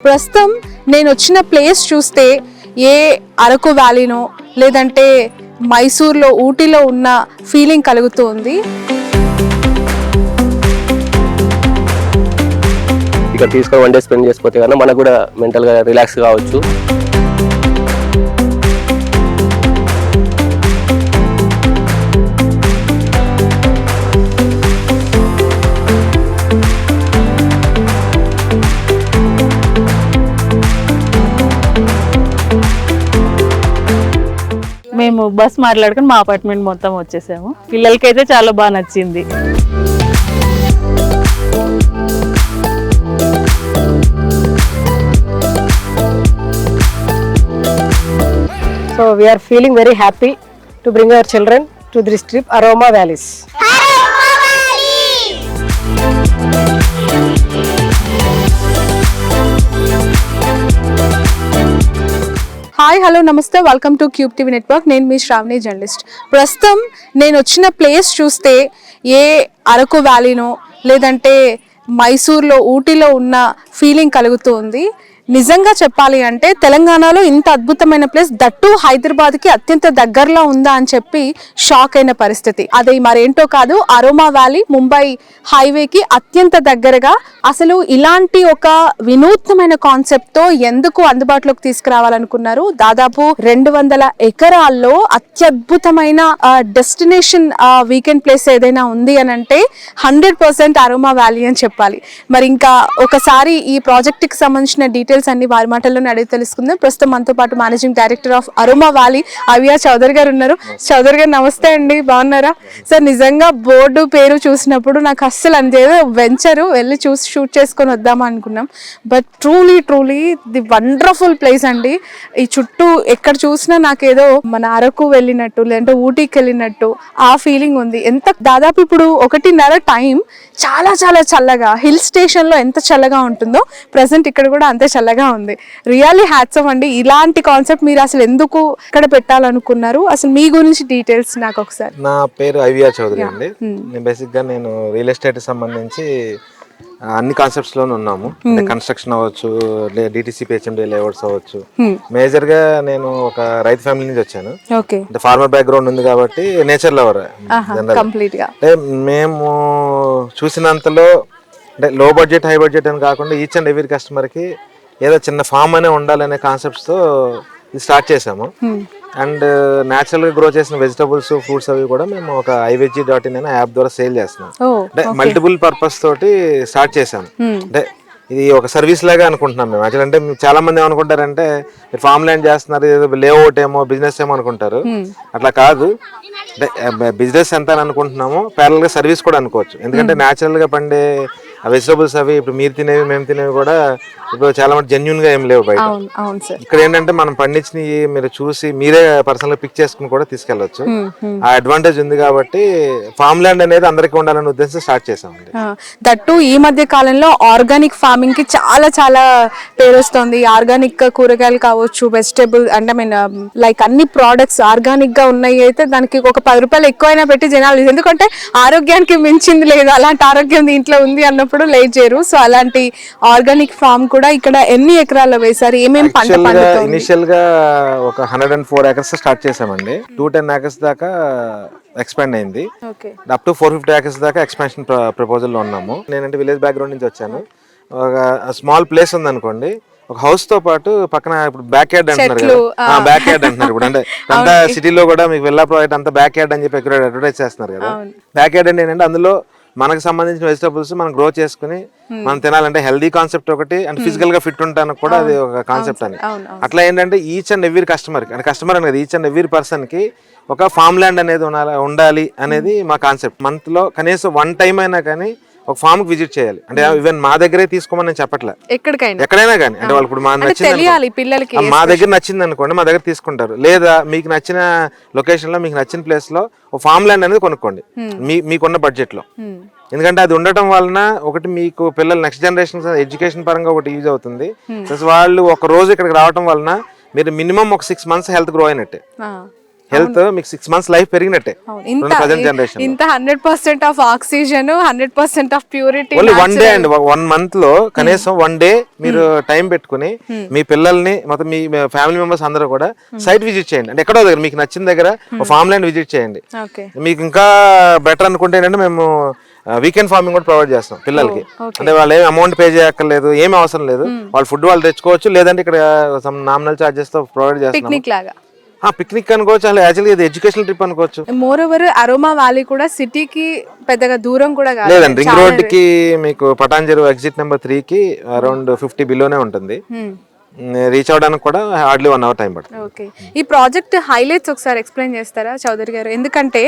ప్రస్తుతం నేను వచ్చిన ప్లేస్ చూస్తే ఏ అరకు వ్యాలీనో లేదంటే మైసూర్లో ఊటీలో ఉన్న ఫీలింగ్ కలుగుతుంది ఇక్కడ తీసుకొని వన్ డే స్పెండ్ చేసిపోతే కన్నా మనకు కూడా మెంటల్గా రిలాక్స్ కావచ్చు. మేము బస్ మాట్లాడుకుని మా అపార్ట్మెంట్ మొత్తం వచ్చేసాము. పిల్లలకైతే చాలా బాగా నచ్చింది. So we are feeling very happy to bring our children to this trip aroma valleys hi hello namaste welcome to cube TV network నేను మీ శ్రావణి జర్నలిస్ట్. ప్రస్తుతం నేను వచ్చిన ప్లేస్ చూస్తే ఏ అరకు వ్యాలీనో లేదంటే మైసూర్లో ఊటీలో ఉన్న ఫీలింగ్ కలుగుతుంది నిజంగా చెప్పాలి అంటే తెలంగాణలో ఇంత అద్భుతమైన ప్లేస్ దట్టు హైదరాబాద్కి అత్యంత దగ్గరలో ఉందా అని చెప్పి షాక్ అయిన పరిస్థితి. అది మరేంటో కాదు అరోమా వ్యాలీ ముంబై హైవేకి అత్యంత దగ్గరగా అసలు ఇలాంటి ఒక వినూత్నమైన కాన్సెప్ట్తో ఎందుకు అందుబాటులోకి తీసుకురావాలనుకున్నారు? దాదాపు రెండు వందల ఎకరాల్లో అత్యద్భుతమైన డెస్టినేషన్ వీకెండ్ ప్లేస్ ఏదైనా ఉంది అని అంటే హండ్రెడ్ పర్సెంట్ అరోమా వ్యాలీ అని చెప్పాలి. మరి ఇంకా ఒకసారి ఈ ప్రాజెక్ట్కి సంబంధించిన డీటెయిల్స్ అన్ని వారి మాటల్లోనే అడిగి తెలుసుకుందాం. ప్రస్తుతం మనతో పాటు managing director of aroma valley అవియా Chowdary గారు ఉన్నారు. చౌదరి గారు నమస్తే అండి. బాగున్నారా? సార్ నిజంగా బోర్డు పేరు చూసినప్పుడు నాకు అస్సలు అంతేదో వెంచరు. వెళ్ళి చూసి షూట్ చేసుకొని వద్దామా అనుకున్నాం. But truly truly the wonderful place అండి. ఈ చుట్టూ ఎక్కడ చూసినా నాకేదో మన అరకు వెళ్ళినట్టు లేదంటే ఊటీకి వెళ్ళినట్టు ఆ ఫీలింగ్ ఉంది. ఎంత దాదాపు ఇప్పుడు ఒకటిన్నర టైం చాలా చాలా చల్లగా హిల్ స్టేషన్లో ఎంత చల్లగా ఉంటుందో ప్రజెంట్ ఇక్కడ కూడా అంతే చల్లగా ఉంది. రియల్లీ హ్యాట్సమ్ అండి. ఇలాంటి కాన్సెప్ట్ మీరు అసలు ఎందుకు ఇక్కడ పెట్టాలనుకున్నారు? అసలు మీ గురించి డీటెయిల్స్ నాకు ఒకసారి. నా పేరు ఐవిఆర్ చౌదరి అండి. నేను బేసిక్గా నేను రియల్ ఎస్టేట్ సంబంధించి అన్ని కాన్సెప్ట్స్లోనే ఉన్నాము. అంటే కన్స్ట్రక్షన్ అవ్వచ్చు డిటిసి పిహెచ్ఎండి లేఅవుట్స్ అవ్వచ్చు. మేజర్గా నేను ఒక రైతు ఫ్యామిలీ నుంచి వచ్చాను. అంటే ఫార్మర్ బ్యాక్గ్రౌండ్ ఉంది కాబట్టి నేచర్ లవర్ అంటే మేము చూసినంతలో అంటే లో బడ్జెట్ హై బడ్జెట్ అని కాకుండా ఈచ్ అండ్ ఎవ్రీ కస్టమర్కి ఏదో చిన్న ఫామ్ అనే ఉండాలనే కాన్సెప్ట్స్తో ఇది స్టార్ట్ చేసాము అండ్ న్యాచురల్గా గ్రో చేసిన వెజిటబుల్స్ ఫ్రూట్స్ అవి కూడా మేము ఒక ఐవెజీ డాట్ ఇన్ అనే యాప్ ద్వారా సేల్ చేస్తున్నాం. ఓ అంటే మల్టిపుల్ పర్పస్ తోటి స్టార్ట్ చేసాము అంటే ఇది ఒక సర్వీస్ లాగా అనుకుంటున్నాం మేము. యాక్చువల్ అంటే చాలా మంది ఏమనుకుంటారంటే మీరు ఫామ్ ల్యాండ్ చేస్తున్నారు ఏదో లేఅవుట్ ఏమో బిజినెస్ ఏమో అనుకుంటారు. అట్లా కాదు. అంటే బిజినెస్ ఎంత అని అనుకుంటున్నామో ప్యారల్గా సర్వీస్ కూడా అనుకోవచ్చు. ఎందుకంటే న్యాచురల్గా పండే వెజిటబుల్స్ అవి ఇప్పుడు మీరు తినేవి మేము తినేవి కూడా ఇప్పుడు చాలా మంది జెన్యున్గా ఏం లేవు బయట. అవును అవును సార్. ఇక్కడ ఏంటంటే మనం పండించినవి మీరు చూసి మీరే పర్సనల్గా పిక్ చేసుకుని కూడా తీసుకెళ్ళొచ్చు. ఆ అడ్వాంటేజ్ ఉంది కాబట్టి ఫామ్ ల్యాండ్ అనేది అందరికీ ఉండాలనే ఉద్దేశం స్టార్ట్ చేసామండి. దట్టు ఈ మధ్య కాలంలో ఆర్గానిక్ ఫార్మింగ్కి చాలా చాలా పేరు వస్తుంది. ఆర్గానిక్ కూరగాయలు కావచ్చు వెజిటేబుల్ అంటే మీన్ లైక్ అన్ని ప్రోడక్ట్స్ ఆర్గానిక్గా ఉన్నాయి అయితే దానికి ఒక పది రూపాయలు ఎక్కువైనా పెట్టి జనాలు ఎందుకంటే ఆరోగ్యానికి మించింది లేదు. అలాంటి ఆరోగ్యం దీంట్లో ఉంది అన్నప్పుడు లేట్ చేయరు. సో అలాంటి ఆర్గానిక్ ఫార్మ్ కూడా ఇక్కడ ఎన్ని ఎకరాల్లో వేశారు? ఏమేమి పంట ఇనిషియల్గా ఒక hundred and four acres start చేసామండి టూ టెన్ ఏకర్స్ దాకా ఎక్స్పాండ్ అయింది. Up to four fifty acres దాకా ఎక్స్పాన్షన్ ప్రపోజల్లో ఉన్నాము. నేనంటే విలేజ్ బ్యాక్గ్రౌండ్ నుంచి వచ్చాను. ఒక స్మాల్ ప్లేస్ ఉంది అనుకోండి ఒక హౌస్తో పాటు పక్కన ఇప్పుడు బ్యాక్ యార్డ్ అంటున్నారు కదా. బ్యాక్ యార్డ్ అంటున్నారు ఇప్పుడు. అంటే అంతా సిటీలో కూడా మీకు వెళ్ళా ప్రాజెక్ట్ అంతా బ్యాక్ యార్డ్ అని చెప్పి అడ్వర్టైజ్ చేస్తున్నారు కదా. బ్యాక్ యార్డ్ అంటే ఏంటంటే అందులో మనకు సంబంధించిన వెజిటబుల్స్ మనం గ్రో చేసుకుని మనం తినాలంటే హెల్దీ కాన్సెప్ట్ ఒకటి అండ్ ఫిజికల్గా ఫిట్ ఉంటానికి కూడా అది ఒక కాన్సెప్ట్ అని. అట్లా ఏంటంటే ఈచ్ అండ్ ఎవ్రీ కస్టమర్ అంటే కస్టమర్ అనేది ఈచ్ అండ్ ఎవ్రీ పర్సన్కి ఒక ఫామ్ ల్యాండ్ అనేది ఉండాలి ఉండాలి అనేది మా కాన్సెప్ట్ మంత్లో కనీసం వన్ టైం అయినా కానీ ఒక ఫామ్కి విజిట్ చేయాలి. అంటే ఈవెన్ మా దగ్గరే తీసుకోమని నేను చెప్పట్లే. ఎక్కడికైనా. ఎక్కడైనా కానీ అంటే వాళ్ళు ఇప్పుడు మా నచ్చింది పిల్లలకి మా దగ్గర నచ్చింది అనుకోండి మా దగ్గర తీసుకుంటారు. లేదా మీకు నచ్చిన లొకేషన్లో మీకు నచ్చిన ప్లేస్లో ఒక ఫామ్ ల్యాండ్ అనేది కొనుక్కోండి. మీ మీకున్న బడ్జెట్లో. ఎందుకంటే అది ఉండటం వలన ఒకటి మీకు పిల్లలు నెక్స్ట్ జనరేషన్ ఎడ్యుకేషన్ పరంగా ఒకటి యూజ్ అవుతుంది. ప్లస్ వాళ్ళు ఒక రోజు ఇక్కడికి రావడం వలన మీరు మినిమం ఒక సిక్స్ మంత్స్ హెల్త్ గ్రో అయినట్టే. హెల్త్ మీకు సిక్స్ మంత్స్ లైఫ్ పెరిగినట్టే. ప్రజెంట్ జనరేషన్ ఇంత hundred percent of oxygen hundred percent of purity only one day అండి. వన్ మంత్లో కనీసం వన్ డే మీరు టైం పెట్టుకుని మీ పిల్లల్ని మొత్తం మీ ఫ్యామిలీ మెంబర్స్ అందరూ కూడా సైట్ విజిట్ చేయండి. అంటే ఎక్కడో దగ్గర మీకు నచ్చిన దగ్గర ఫామ్ ల్యాండ్ విజిట్ చేయండి. మీకు ఇంకా బెటర్ అనుకుంటే ఏంటంటే మేము వీకెండ్ ఫార్మింగ్ కూడా ప్రొవైడ్ చేస్తాం పిల్లలకి. అంటే వాళ్ళు ఏమి అమౌంట్ పే చేయక్కర్లేదు ఏమి అవసరం లేదు. వాళ్ళు ఫుడ్ వాళ్ళు తెచ్చుకోవచ్చు లేదంటే ఇక్కడ నామినల్ చార్జెస్తో ప్రొవైడ్ చేస్తున్నాం పిక్నిక్ అనుకోవచ్చు అసలు యాక్చువల్లీ ఇది ఎడ్యుకేషనల్ ట్రిప్ అనుకోవచ్చు మోర్ ఓవర్ అరోమా వ్యాలీ కూడా సిటీకి పెద్దగా దూరం కూడా కాదు లేదండి రింగ్ రోడ్కి మీకు పటాంజరు ఎగ్జిట్ నెంబర్ త్రీ కి అరౌండ్ ఫిఫ్టీ బిలోనే ఉంటుంది. రీచ్ అవడానికి కూడా హార్డ్లీ వన్ అవర్ టైం పడుతుంది. ఓకే. ఈ ప్రాజెక్ట్ హైలైట్స్ ఒకసారి ఎక్స్ప్లెయిన్ చేస్తారా చౌదరి గారు? ఎందుకంటే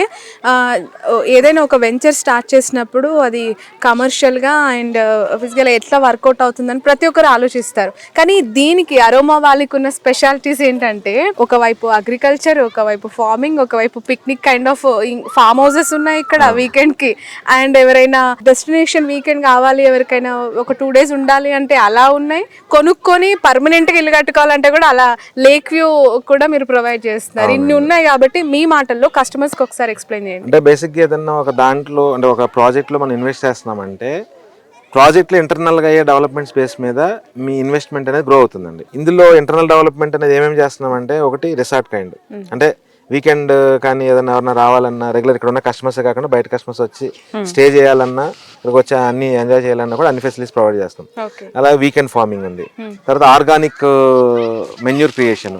ఏదైనా ఒక వెంచర్ స్టార్ట్ చేసినప్పుడు అది కమర్షియల్గా అండ్ ఫిజికల్గా ఎట్లా వర్కౌట్ అవుతుందని ప్రతి ఒక్కరు ఆలోచిస్తారు. కానీ దీనికి అరోమా వాళ్ళకి ఉన్న స్పెషాలిటీస్ ఏంటంటే ఒకవైపు అగ్రికల్చర్ ఒకవైపు ఫార్మింగ్ ఒకవైపు picnic kind of farm houses ఉన్నాయి ఇక్కడ వీకెండ్కి అండ్ ఎవరైనా డెస్టినేషన్ వీకెండ్ కావాలి ఎవరికైనా ఒక టూ డేస్ ఉండాలి అంటే అలా ఉన్నాయి. కొనుక్కొని పర్మనెంట్గా ఇల్లు కట్టుకోవాలంటే కూడా అలా లేక్ వ్యూ కూడా మీరు ప్రొవైడ్ చేస్తున్నారు. ఇన్ని ఉన్నాయి కాబట్టి మీ మాటల్లో కస్టమర్స్కి ఒకసారి ఎక్స్ప్లెయిన్ చేయండి. అంటే బేసిక్గా ఏదన్నా ఒక దాంట్లో అంటే ఒక ప్రాజెక్ట్లో మనం ఇన్వెస్ట్ చేస్తున్నామంటే ప్రాజెక్ట్లో ఇంటర్నల్గా అయ్యే డెవలప్మెంట్ స్పేస్ మీద మీ ఇన్వెస్ట్మెంట్ అనేది గ్రో అవుతుందండి. ఇందులో ఇంటర్నల్ డెవలప్మెంట్ అనేది ఏమేమి చేస్తున్నామంటే ఒకటి రిసార్ట్ కైండ్ అంటే వీకెండ్ కానీ ఏదైనా ఎవరైనా రావాలన్నా రెగ్యులర్ ఇక్కడ ఉన్న కస్టమర్స్ కాకుండా బయట కస్టమర్స్ వచ్చి స్టే చేయాలన్నా ఇక్కడికి వచ్చి అన్ని ఎంజాయ్ చేయాలన్నా కూడా అన్ని ఫెసిలిటీస్ ప్రొవైడ్ చేస్తాం. అలాగే వీకెండ్ ఫార్మింగ్ ఉంది. తర్వాత organic manure creation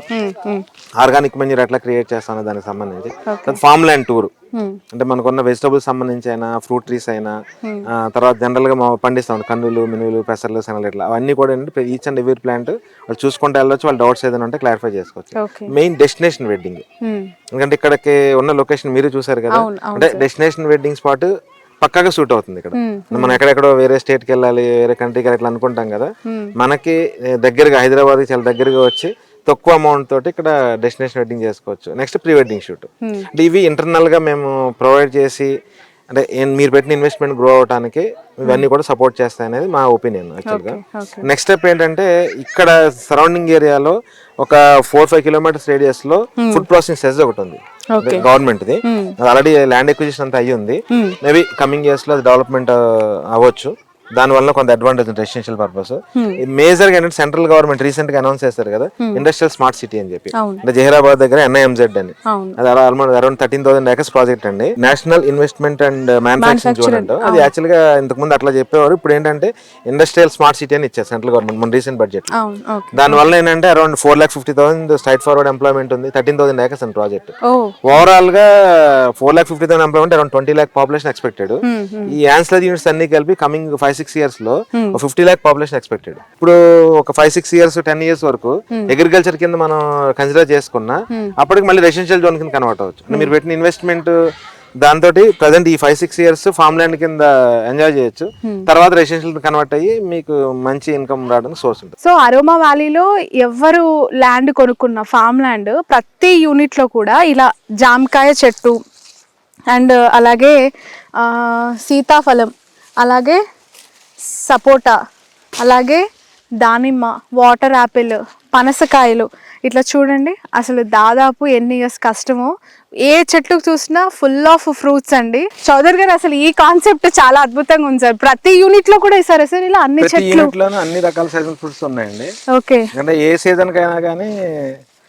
organic manure ఎట్లా క్రియేట్ చేస్తానో దానికి సంబంధించి. ఫార్మ్ ల్యాండ్ టూర్ అంటే మనకున్న వెజిటబుల్స్ సంబంధించి అయినా ఫ్రూట్ ట్రీస్ అయినా ఆ, తర్వాత జనరల్గా పండిస్తాం కందులు మినువులు పెసర్లు శనగలు ఇట్లా. అవన్నీ కూడా ఏంటంటే ఈచ్ అండ్ ఎవ్రీ ప్లాంట్ వాళ్ళు చూసుకుంటే వెళ్ళొచ్చు వాళ్ళ డౌట్స్ ఏదైనా ఉంటే క్లారిఫై చేసుకోవచ్చు. మెయిన్ డెస్టినేషన్ వెడ్డింగ్ ఎందుకంటే ఇక్కడికి ఉన్న లొకేషన్ మీరు చూసారు కదా. అంటే డెస్టినేషన్ వెడ్డింగ్ స్పాట్ పక్కాగా సూట్ అవుతుంది ఇక్కడ. మనం ఎక్కడెక్కడో వేరే స్టేట్కి వెళ్ళాలి వేరే కంట్రీకి ఇట్లా అనుకుంటాం కదా. మనకి దగ్గరగా హైదరాబాద్ చాలా దగ్గరగా వచ్చి తక్కువ అమౌంట్ తోటి ఇక్కడ డెస్టినేషన్ వెడ్డింగ్ చేసుకోవచ్చు. నెక్స్ట్ ప్రీ వెడ్డింగ్ షూట్ అంటే ఇవి ఇంటర్నల్గా మేము ప్రొవైడ్ చేసి అంటే మీరు పెట్టిన ఇన్వెస్ట్మెంట్ గ్రో అవడానికి ఇవన్నీ కూడా సపోర్ట్ చేస్తాయి అనేది మా ఒపీనియన్ యాక్చువల్గా నెక్స్ట్ స్టెప్ ఏంటంటే ఇక్కడ సరౌండింగ్ ఏరియాలో ఒక ఫోర్ ఫైవ్ కిలోమీటర్స్ రేడియస్లో ఫుడ్ ప్రాసెసింగ్ సెజ్ ఒకటి ఉంది. Government the already land acquisition అంతా అయ్యి ఉంది మేబీ కమింగ్ ఇయర్స్లో డెవలప్మెంట్ అవ్వచ్చు. దాని వల్ల కొంత అడ్వాంటేజ్ ఉంది రెసిడెన్షియల్ పర్పస్ మేజర్గా ఏంటంటే సెంట్రల్ గవర్నమెంట్ రీసెంట్గా అనౌన్స్ చేస్తారు కదా ఇండస్ట్రియల్ స్మార్ట్ సిటీ అని చెప్పి. అంటే జహీరాబాద్ దగ్గర ఎన్ఐఎంజెడ్ అని. అది almost around thirteen thousand acres project అండి. National investment and manufacturing zone అంటారు అది యాక్చువల్గా ఇంతకు ముందు అట్లా చెప్పేవారు. ఇప్పుడు ఏంటంటే ఇండస్ట్రియల్ స్మార్ట్ సిటీ అని ఇచ్చారు సెంట్రల్ గవర్నమెంట్ మన రీసెంట్ బడ్జెట్ దాని వల్ల ఏంటంటే around four lakh fifty thousand straight forward employment ఉంది thirteen thousand acres and project ఓవరాల్గా four lakh fifty thousand employment around twenty lakh population expected ఈ ఆన్సర్ యూనిట్స్ అన్ని కలిపి కమింగ్ ఫైవ్ సిక్స్ ఇయర్స్లో ఫిఫ్టీ లాక్ పాపులేషన్ ఎక్స్పెక్టెడ్ ఇప్పుడు ఒక five six years ten years వరకు agriculture కింద మనం కన్సిడర్ చేసుకున్నా అప్పటికి మళ్ళీ రెసిడెన్షియల్ జోన్ కింద కన్వర్ట్ అవ్వచ్చు. మీరు పెట్టిన ఇన్వెస్ట్మెంట్ దాంతో ప్రజెంట్ ఈ five six years farm land కింద ఎంజాయ్ చేయొచ్చు. తర్వాత రెసిడెన్షియల్ కన్వర్ట్ అయ్యి మీకు మంచి ఇన్కమ్ రావడానికి సోర్స్ ఉంటుంది. సో అరోమా వ్యాలీలో ఎవరు ల్యాండ్ కొనుక్కున్న ఫామ్ ల్యాండ్ ప్రతి యూనిట్లో కూడా ఇలా జామకాయ చెట్టు అండ్ అలాగే ఆ, సీతాఫలం అలాగే సపోటా అలాగే దానిమ్మ వాటర్ యాపిల్ పనసకాయలు. ఇట్లా చూడండి అసలు దాదాపు ఎన్ని ఇయర్స్ కష్టమో. ఏ చెట్లు చూసినా ఫుల్ ఆఫ్ ఫ్రూట్స్ అండి. చౌదరి గారు అసలు ఈ కాన్సెప్ట్ చాలా అద్భుతంగా ఉంది సార్. ప్రతి యూనిట్లో కూడా ఇస్తారు. సార్ ఇలా అన్ని చెట్లు. అన్ని రకాల సీజన్ ఫ్రూట్స్ ఉన్నాయండి. ఓకే. అంటే ఏ సీజన్ కైనా కానీ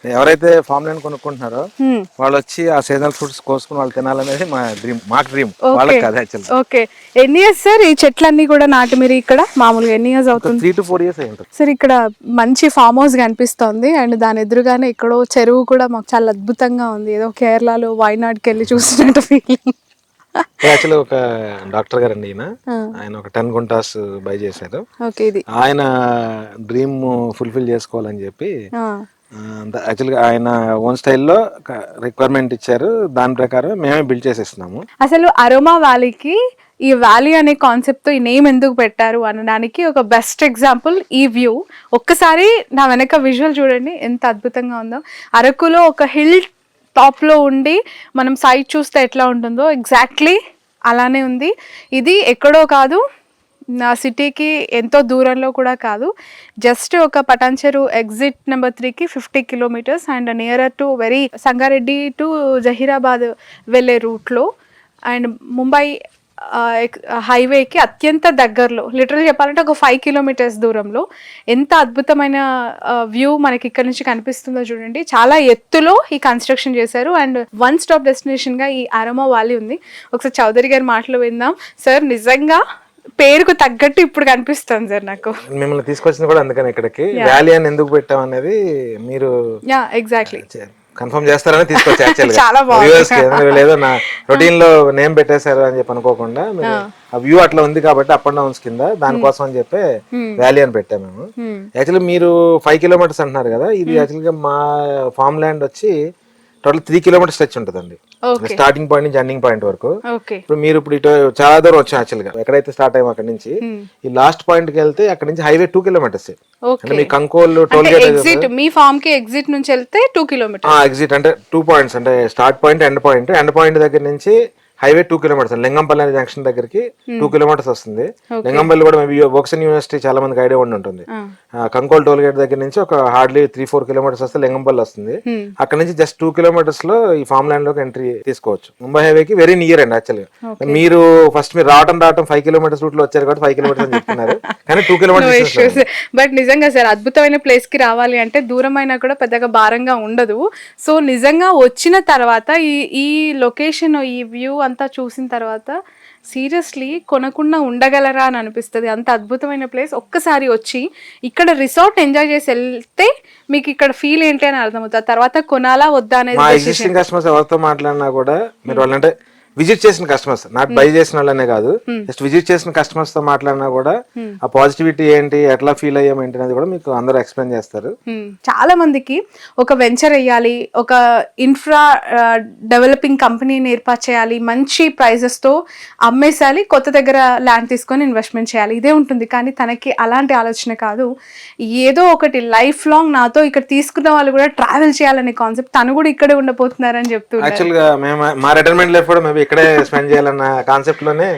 ఎవరైతే ఫామ్ ల్యాండ్ కొనుక్కుంటున్నారో. వాళ్ళు వచ్చి ఆ సీజనల్ ఫ్రూట్స్ కోసుకుని వాళ్ళు తినాలనేది మా డ్రీమ్ మాకు డ్రీమ్ వాళ్ళకి కాదు యాక్చువల్ ఓకే. ఎన్ని ఇయర్స్ సార్ ఈ చెట్లన్నీ కూడా నాటి మీరు ఇక్కడ? మామూలుగా ఎన్ని ఇయర్స్ అవుతుంది? త్రీ టు ఫోర్ ఇయర్స్ అయి ఉంటుంది. సార్ ఇక్కడ మంచి ఫామ్ హౌస్ కనిపిస్తోంది అండ్ దాని ఎదురుగానే ఎక్కడో చెరువు కూడా మాకు చాలా అద్భుతంగా ఉంది. ఏదో కేరళలో వైనాడ్కి వెళ్ళి చూసినట్టు ఫీలింగ్ యాక్చువల్లీ ఒక డాక్టర్ గారు అండి ఈయన ఆయన ఒక టెన్ గుంటాస్ బై చేశారు. ఓకే ఇది. ఆయన డ్రీమ్ ఫుల్ఫిల్ చేసుకోవాలని చెప్పి యాక్చువల్గా ఆయన ఓన్ స్టైల్లో రిక్వైర్మెంట్ ఇచ్చారు. దాని ప్రకారం మేమే బిల్డ్ చేసేస్తున్నాము. అసలు అరోమా వ్యాలీకి ఈ వ్యాలీ అనే కాన్సెప్ట్తో ఈ నేమ్ ఎందుకు పెట్టారు అనడానికి ఒక బెస్ట్ ఎగ్జాంపుల్ ఈ వ్యూ ఒక్కసారి నా వెనక విజువల్ చూడండి ఎంత అద్భుతంగా ఉందో. అరకులో ఒక హిల్ టాప్లో ఉండి మనం సైట్ చూస్తే ఎట్లా ఉంటుందో. ఎగ్జాక్ట్లీ అలానే ఉంది. ఇది ఎక్కడో కాదు నా సిటీకి ఎంతో దూరంలో కూడా కాదు. జస్ట్ ఒక పటాన్చెరు ఎగ్జిట్ నెంబర్ త్రీకి fifty kilometres and nearer to very Sangareddy to Zaheerabad వెళ్ళే రూట్లో అండ్ ముంబై హైవేకి అత్యంత దగ్గరలో లిటరల్ చెప్పాలంటే ఒక ఫైవ్ కిలోమీటర్స్ దూరంలో ఎంత అద్భుతమైన వ్యూ మనకి ఇక్కడ నుంచి కనిపిస్తుందో చూడండి. చాలా ఎత్తులో ఈ కన్స్ట్రక్షన్ చేశారు అండ్ వన్ స్టాప్ డెస్టినేషన్గా ఈ అరమో వ్యాలీ ఉంది. ఒకసారి చౌదరి గారి మాటలు విందాం. సార్ నిజంగా పేరుకు తగ్గట్టు ఇప్పుడు కనిపిస్తుంది సార్ నాకు. మిమ్మల్ని తీసుకొచ్చింది కూడా అందుకని ఇక్కడికి. వ్యాలీ అని ఎందుకు పెట్టాం అనేది మీరు యా ఎగ్జాక్ట్లీ కన్ఫర్మ్ చేస్తారని తీసుకొచ్చి యాక్చువల్గా ఏదో నా రొటీన్లో నేమ్ పెట్టేశారు అని చెప్పి అనుకోకుండా మీరు ఆ వ్యూ అట్లా ఉంది కాబట్టి అప్ అండ్ డౌన్స్ కింద దానికోసం అని చెప్పి వ్యాలీ అని పెట్టాము మేము. యాక్చువల్లీ మీరు ఫైవ్ కిలోమీటర్స్ అంటున్నారు కదా ఇది యాక్చువల్గా మా ఫామ్ ల్యాండ్ వచ్చి టోటల్ త్రీ కిలోమీటర్స్ స్ట్రెచ్ ఉంటుందండి. స్టార్టింగ్ పాయింట్ నుంచి ఎండింగ్ పాయింట్ వరకు. ఇప్పుడు మీరు ఇప్పుడు ఇటు చాలా దూరం వచ్చాం యాక్చువల్గా. ఎక్కడైతే స్టార్ట్ అయ్యాం అక్కడ నుంచి ఈ లాస్ట్ పాయింట్కి వెళ్తే అక్కడ నుంచి హైవే టూ కిలోమీటర్స్ అంటే మీ కంకోల్ టోల్ గేట్ ఎగ్జిట్ మీ ఫామ్కి ఎగ్జిట్ నుంచి వెళ్తే టూ కిలోమీటర్ ఎగ్జిట్ అంటే టూ పాయింట్స్ అంటే start point end point end point దగ్గర నుంచి హైవే టూ కిలోమీటర్స్ లింగంపల్లి అనే జంక్షన్ దగ్గరికి టూ కిలోమీటర్స్ వస్తుంది. లింగంపల్లి కూడా మేబీ వోక్సన్ యూనివర్సిటీ చాలా మందికి ఐడియా ఉండి ఉంటుంది. కంకోల్ టోల్ గేట్ దగ్గర నుంచి ఒక హార్డ్లీ త్రీ ఫోర్ కిలోమీటర్స్ వస్తే లింగంపల్లి వస్తుంది. అక్కడ నుంచి జస్ట్ టూ కిలోమీటర్స్లో ఈ ఫామ్ ల్యాండ్లోకి ఎంట్రీ తీసుకోవచ్చు. ముంబై హైవేకి వెరీ నియర్ అండి యాక్చువల్గా మీరు ఫస్ట్ మీరు రావటం రావటం ఫైవ్ కిలోమీటర్స్ రూట్లో వచ్చారు కాబట్టి ఫైవ్ కిలోమీటర్స్ అని చెప్తున్నారు. కానీ టూ కిలోమీటర్స్ బట్ నిజంగా సార్ అద్భుతమైన ప్లేస్కి రావాలి అంటే దూరం అయినా కూడా పెద్దగా భారంగా ఉండదు. సో నిజంగా వచ్చిన తర్వాత ఈ ఈ లొకేషన్ ఈ వ్యూ అంతా చూసిన తర్వాత సీరియస్లీ కొనకుండా ఉండగలరా అని అనిపిస్తుంది. అంత అద్భుతమైన ప్లేస్. ఒక్కసారి వచ్చి ఇక్కడ రిసార్ట్ ఎంజాయ్ చేసి వెళ్తే మీకు ఇక్కడ ఫీల్ ఏంటి అని అర్థమవుతుంది. తర్వాత కొనాలా వద్దా అనేది కస్టమర్స్ ఎవరితో మాట్లాడినా కూడా మీరు వాళ్ళంటే విజిట్ చేసిన కస్టమర్స్ నాట్ బై చేసిన వాళ్ళనే కాదు. జస్ట్ విజిట్ చేసిన కస్టమర్స్తో మాట్లాడినా కూడా ఆ పాజిటివిటీ ఏంటి ఎట్లా ఫీల్ అయ్యాం ఏంటి అనేది కూడా మీకు అందరూ ఎక్స్ప్లెయిన్ చేస్తారు. చాలా మందికి ఒక వెంచర్ వేయాలి ఒక ఇన్ఫ్రా డెవలపింగ్ కంపెనీని ఏర్పాటు చేయాలి మంచి prices తో అమ్మేసాలి కొత్త దగ్గర ల్యాండ్ తీసుకొని ఇన్వెస్ట్మెంట్ చేయాలి. ఇదే ఉంటుంది. కానీ తనకి అలాంటి ఆలోచన కాదు. ఏదో ఒకటి లైఫ్ లాంగ్ నాతో ఇక్కడ తీసుకున్న వాళ్ళు కూడా ట్రావెల్ చేయాలనే కాన్సెప్ట్ తను కూడా ఇక్కడే ఉండబోతున్నారని గా మేము మా రిటైర్మెంట్ లైఫ్ కూడా మేబీ ఇక్కడే స్పెండ్ చేయాలన్న కాన్సెప్ట్లోనే.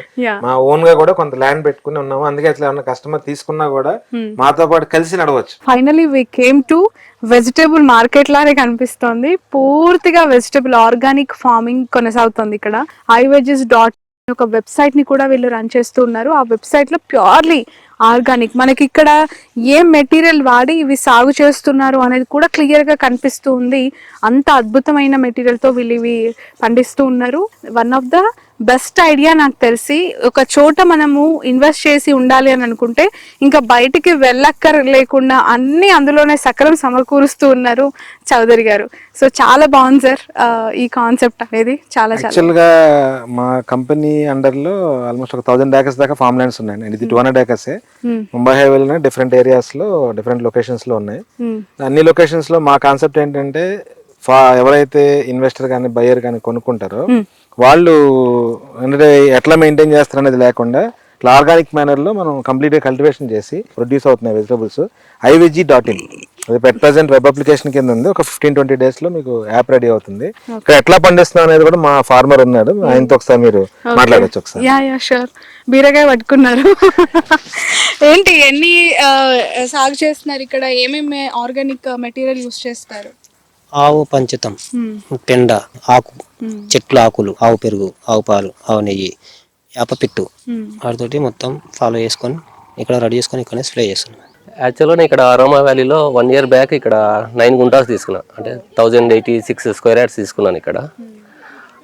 మా ఓన్గా కూడా కొంత ల్యాండ్ పెట్టుకుని ఉన్నాము. అందుకే అట్లా ఏమన్నా కస్టమర్ తీసుకున్నా కూడా మాతో పాటు కలిసి నడవచ్చు. Finally we came to vegetable market లానే కనిపిస్తోంది. పూర్తిగా వెజిటేబుల్ ఆర్గానిక్ ఫార్మింగ్ కొనసాగుతుంది ఇక్కడ. ఐవెజెస్ డాట్ ఒక వెబ్సైట్ని కూడా వీళ్ళు రన్ చేస్తూ ఉన్నారు. ఆ వెబ్సైట్లో ప్యూర్లీ ఆర్గానిక్. మనకి ఇక్కడ ఏ మెటీరియల్ వాడి ఇవి సాగు చేస్తున్నారు అనేది కూడా క్లియర్గా కనిపిస్తూ ఉంది. అంత అద్భుతమైన మెటీరియల్తో వీళ్ళు ఇవి పండిస్తూ ఉన్నారు. One of the best idea నాకు తెలిసి ఒక చోట మనము ఇన్వెస్ట్ చేసి ఉండాలి అని అనుకుంటే ఇంకా బయటికి వెళ్ళక్కర లేకుండా అన్ని అందులోనే సకలం సమకూరుస్తూ ఉన్నారు చౌదరి గారు. సో చాలా బాగుంది సార్ ఈ కాన్సెప్ట్ అనేది. చాలా చాలా యాక్చువల్గా మా కంపెనీ అండర్లో ఆల్మోస్ట్ ఒక థౌసండ్ ఏకర్స్ దాకా ఫామ్ ల్యాండ్స్ ఉన్నాయి. ఇది టూ హండ్రెడ్ ఏకర్స్ ముంబై హైవేలోనే డిఫరెంట్ ఏరియాస్లో డిఫరెంట్ లొకేషన్స్లో ఉన్నాయి. Hmm. అన్ని లొకేషన్స్లో మా కాన్సెప్ట్ ఏంటంటే ఫా ఎవరైతే ఇన్వెస్టర్ కానీ బయ్యర్ కానీ కొనుక్కుంటారో వాళ్ళు అంటే ఎట్లా మెయింటైన్ చేస్తారు అనేది లేకుండా ఇట్లా ఆర్గానిక్ మేనర్లో మనం కంప్లీట్గా కల్టివేషన్ చేసి ప్రొడ్యూస్ అవుతున్నాయి వెజిటబుల్స్ ఐవిజీ డాట్ ఇన్ అది పెట్ ప్రజెంట్ వెబ్ అప్లికేషన్ కింద ఉంది. ఒక ఫిఫ్టీన్ ట్వంటీ డేస్లో మీకు యాప్ రెడీ అవుతుంది. ఇక్కడ ఎట్లా పండిస్తున్నాం అనేది కూడా మా ఫార్మర్ ఉన్నాడు. ఆయనతో ఒకసారి మీరు మాట్లాడొచ్చు ఒకసారి. యా యా షూర్ బీరకాయ పట్టుకున్నారు. ఏంటి ఎన్ని సాగు చేస్తున్నారు ఇక్కడ? ఏమేమి ఆర్గానిక్ మెటీరియల్ యూస్ చేస్తారు? ఆవు పంచతం పెండ ఆకు చెట్ల ఆకులు ఆవు పెరుగు ఆవు పాలు ఆవు నెయ్యి యాపపిట్టు వాటితోటి మొత్తం ఫాలో చేసుకొని ఇక్కడ రెడీ చేసుకొని ఇక్కడ స్ప్రే చేస్తున్నాం. యాక్చువల్గా ఇక్కడ అరోమా వ్యాలీలో వన్ ఇయర్ బ్యాక్ ఇక్కడ నైన్ గుంటాస్ తీసుకున్నా. అంటే thousand eighty six square yards తీసుకున్నాను ఇక్కడ.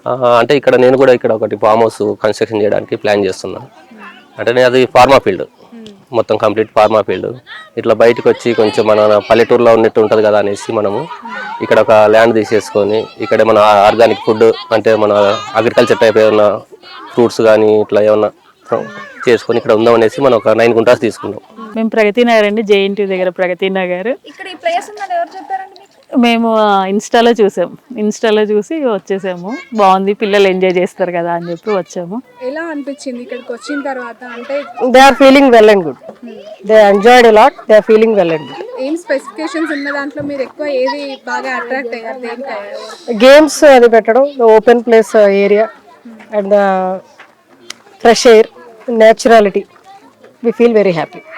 ఆ, అంటే ఇక్కడ నేను కూడా ఇక్కడ ఒకటి ఫామ్ హౌస్ కన్స్ట్రక్షన్ చేయడానికి ప్లాన్ చేస్తున్నా. అంటే నేను అది ఫార్మా ఫీల్డ్ మొత్తం కంప్లీట్ ఫార్మా ఫీల్డ్. ఇట్లా బయటకు వచ్చి కొంచెం మన పల్లెటూరులో ఉన్నట్టు ఉంటుంది కదా అనేసి మనము ఇక్కడ ఒక ల్యాండ్ తీసేసుకొని ఇక్కడ మన ఆర్గానిక్ ఫుడ్ అంటే మన అగ్రికల్చర్ టైప్ ఏమన్నా ఫ్రూట్స్ కానీ ఇట్లా ఏమన్నా చేసుకొని ఇక్కడ ఉందాం అనేసి మనం ఒక నైన్ గుంటాస్ తీసుకున్నాం. మేము ప్రగతి నగర్ అండి జేఎన్టీ దగ్గర ప్రగతి నగర్. ఇక్కడ ఈ ప్లేస్ ఉందని ఎవరు చెప్పారండి మీకు మేము ఇన్స్టాలో చూసాం. ఇన్స్టాలో చూసి వచ్చేసాము. బాగుంది పిల్లలు ఎంజాయ్ చేస్తారు కదా అని చెప్పి వచ్చాము. ఎలా అనిపించింది ఇక్కడికి వచ్చిన తర్వాత? అంటే they are feeling well and good they enjoyed lot they are feeling well and good ఏం స్పెసిఫికేషన్స్ ఉన్న దాంట్లో మీరు ఎక్కువ ఏది బాగా అట్రాక్ట్ అయ్యారు? దేనికి? గేమ్స్ అది పెట్టడం open place area and fresh air naturality we feel very happy. Aroma